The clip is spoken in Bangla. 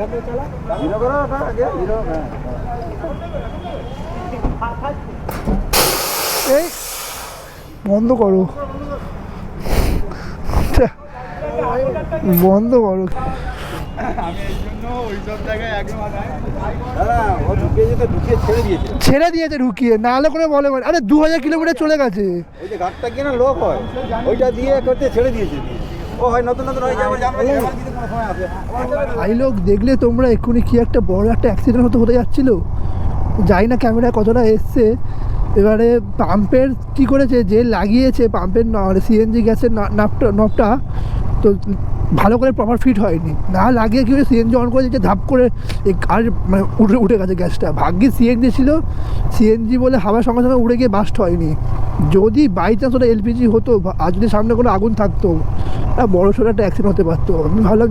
করো এই বন্ধ করো বন্ধ করো ছেড়ে দিয়েছে, ঢুকিয়ে। নাহলে করে বলে আরে দু হাজার কিলোমিটার চলে গেছে। ঘাটটা কি না লোক হয়। ওইটা দিয়ে করতে ছেড়ে দিয়েছে। ভাই লোক দেখলে তোমরা এক্ষুনি কি একটা বড় একটা অ্যাক্সিডেন্ট হতে হতে যাচ্ছিল? যাই না ক্যামেরা কতটা এসছে। এবারে পাম্পের কি করেছে? যে লাগিয়েছে পাম্পের সিএনজি গ্যাসের না- নাপটা নবটা তো ভালো করে প্রপার ফিট হয়নি। না লাগিয়ে কি সিএনজি অন করে দিচ্ছে ধাপ করে আর মানে উঠে উঠে গেছে গ্যাসটা। ভাগ্যে সিএনজি ছিল। সিএনজি বলে হাওয়ার সঙ্গে সঙ্গে উড়ে গিয়ে বাস্ট হয়নি। যদি বাই চান্স ওটা এলপিজি হতো আর যদি সামনে কোনো আগুন থাকতো বড়ো সড়ো একটা অ্যাক্সিডেন্ট হতে পারতো। আমি ভাবলাম